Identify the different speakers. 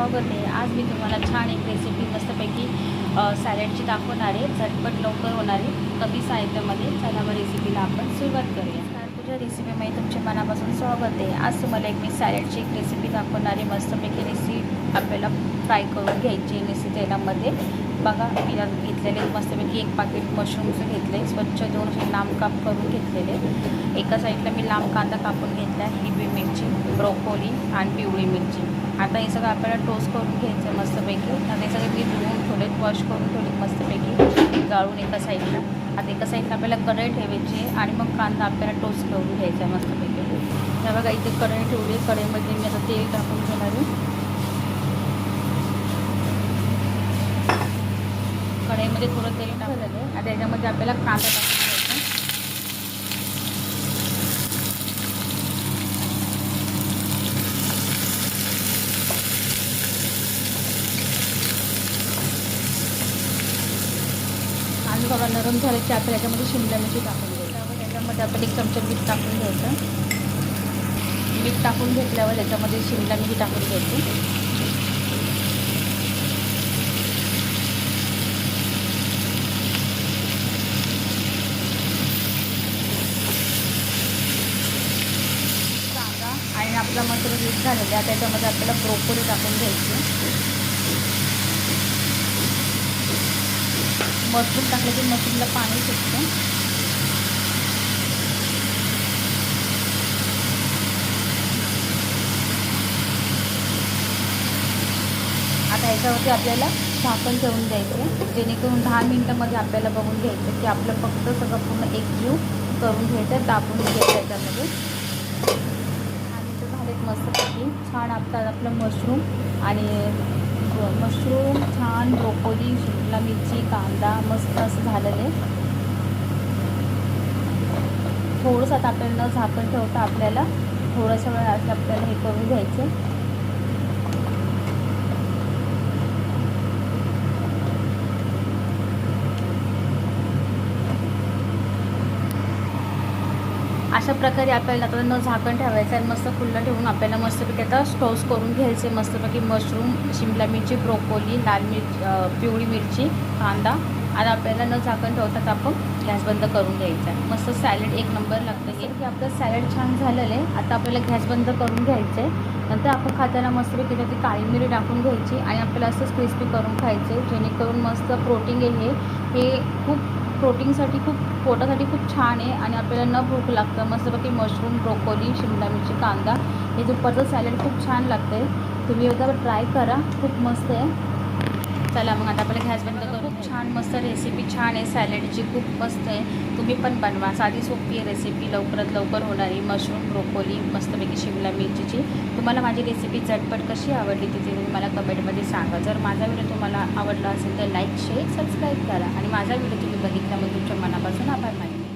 Speaker 1: स्वागत आहे आज मी तुम्हाला छान एक रेसिपी मस्तपैकी सॅलडची दाखवणार आहे. झटपट लवकर होणारी कमी साहित्यामध्ये चला मग रेसिपीला आपण सुरुवात करूया. तर तुझ्या रेसिपीमध्ये तुमच्या मनापासून स्वागत आहे. आज तुम्हाला एक मी सॅलडची एक रेसिपी दाखवणार आहे. मस्तपैकी रेसिपी आपल्याला फ्राय करून घ्यायची आहे तेलामध्ये. बघा मी घेतलेले मस्तपैकी एक पाकिट मशरूमचं घेतले स्वच्छ दोन असे लांब काप करून घेतलेले. एका साईडला मी लांब कांदा कापून घेतला हिरवी मिरची ब्रोकोली आणि पिवळी मिरची. आता हे सगळं आपल्याला टोस्ट करून घ्यायचं आहे मस्तपैकी. आता हे सगळे मी धुवून ठेवलेत वॉश करून ठेवलेत मस्तपैकी गाळून एका साईडला. आता एका साईडला आपल्याला कढई ठेवायची आणि मग कांदा आपल्याला टोस्ट करून घ्यायचा आहे मस्तपैकी. तर बघा इथे कढई ठेवली कढईमध्ये मी आता तेल टाकून घेणार आहे. कढईमध्ये थोडं तेल टाकलेलं आहे. आता याच्यामध्ये आपल्याला कांदा टाकून घ्यायचा थोडा नरम झाला की आपण याच्यामध्ये शिमला मिरची टाकून घ्यायचं. त्याच्यामध्ये आपण एक चमचा मीठ टाकून घ्यायचं. मीठ टाकून घेतल्यावर याच्यामध्ये शिमला मिरची टाकून घ्यायची कांदा आणि आपला मसाला मिक्स झालेला आहे त्याच्यामध्ये आपल्याला ब्रोकोली टाकून घ्यायची. मशरूम टाकलं की मशरूमला पाणी सुटतं. आता ह्याच्यावरती आपल्याला झाकण ठेवून द्यायचं जेणेकरून दहा मिनटामध्ये आपल्याला बघून घ्यायचं की आपलं फक्त सगळं पूर्ण एकजीव करून घ्यायचं दाबून घ्यायचं त्याच्यामध्ये आणि ते झालेत मस्तपैकी छान आपतात आपलं मशरूम आणि मशरूम छान ब्रोकोली शिमला मिरची कांदा मस्त असं झालेलं आहे. थोडंसं आता आपल्याला न झाकण ठेवता आपल्याला थोडासा वेळ असं आपल्याला हे करून घ्यायचं अशा प्रकारे आपल्याला आता न झाकण ठेवायचं आहे मस्त खुल्लं ठेवून आपल्याला मस्तपैकी आता टोस्ट करून घ्यायचे. मस्तपैकी मशरूम शिमला मिरची ब्रोकोली लाल मिरची पिवळी मिरची कांदा आणि आपल्याला न झाकण ठेवतात आपण गॅस बंद करून घ्यायचा आहे. मस्त सॅलड एक नंबर लागतं हे. की आपलं सॅलड छान झालेलं आहे. आता आपल्याला गॅस बंद करून घ्यायचं आहे नंतर आपण खाताना मस्तपैकी त्याची काळी मिरी टाकून घ्यायची आणि आपल्याला असंच क्रिस्पी करून खायचे जेणेकरून मस्त प्रोटीन आहे हे खूप प्रोटीनसाठी खूप पोटासाठी खूप छान आहे आणि आपल्याला न भूक लागतं. मस्तपैकी मशरूम ब्रोकोली शिमला मिरची कांदा हे दुपारचं सॅलड खूप छान लागतं आहे तुम्ही एकदा ट्राय करा. खूप मस्त आहे. चला मग आता आपल्याला गॅस बंद करू. खूप छान मस्त रेसिपी छान आहे सॅलडची खूप मस्त आहे. तुम्ही पण बनवा. साधी सोपी आहे रेसिपी लवकरात लवकर होणारी मशरूम ब्रोकोली मस्तपैकी शिमला मिरचीची. तुम्हाला माझी रेसिपी झटपट कशी आवडली तिथे तुम्ही मला कमेंटमध्ये सांगा. जर माझा व्हिडिओ तुम्हाला आवडला असेल तर लाईक शेअर सबस्क्राईब करा. आणि माझा व्हिडिओ बघितल्याबद्दल तुमच्या मनापासून आभार मानले